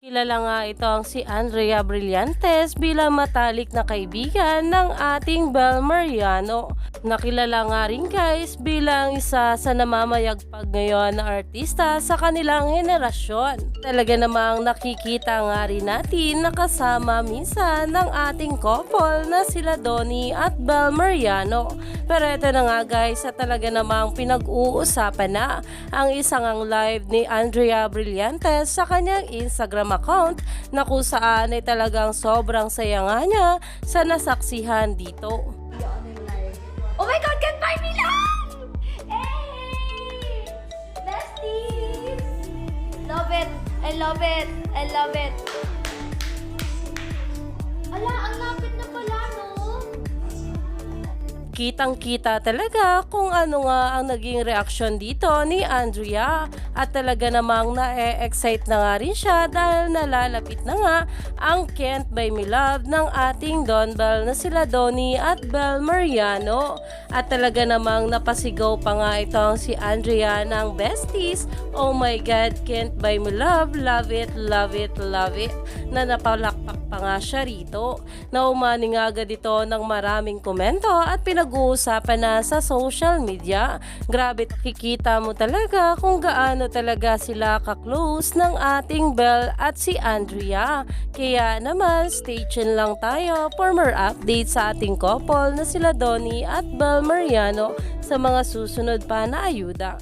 Kilala nga itong si Andrea Brillantes bilang matalik na kaibigan ng ating Bel Mariano. Nakilala nga rin guys bilang isa sa namamayagpag ngayon na artista sa kanilang henerasyon. Talaga namang nakikita nga rin natin na kasama minsan ng ating couple na sila Donnie at Bel Mariano. Pero ito na nga guys sa talaga namang pinag-uusapan na ang isang ang live ni Andrea Brillantes sa kanyang Instagram account na kung saan ay talagang sobrang saya nga niya sa nasaksihan dito. Oh my God, goodbye, Milan! Hey! Besties! Love it! I love it! I love it! Ala, ang lapit Kitang-kita talaga kung ano nga ang naging reaksyon dito ni Andrea. At talaga namang na-excite na nga rin siya dahil nalalapit na nga ang Kent by Love ng ating Don Bell na sila Donnie at Bel Mariano. At talaga namang napasigaw pa nga itong si Andrea ng besties. Oh my God, Kent by Me Love, it, love it, love it. Na napalakpak pa nga siya rito. Naumani nga agad ito ng maraming komento at pinag-uusapan na sa social media. Grabe kikita mo talaga kung gaano talaga sila ka-close ng ating Belle at si Andrea. Kaya naman, stay tuned lang tayo for more updates sa ating couple na sila Donnie at Belle Mariano sa mga susunod pa na ayuda.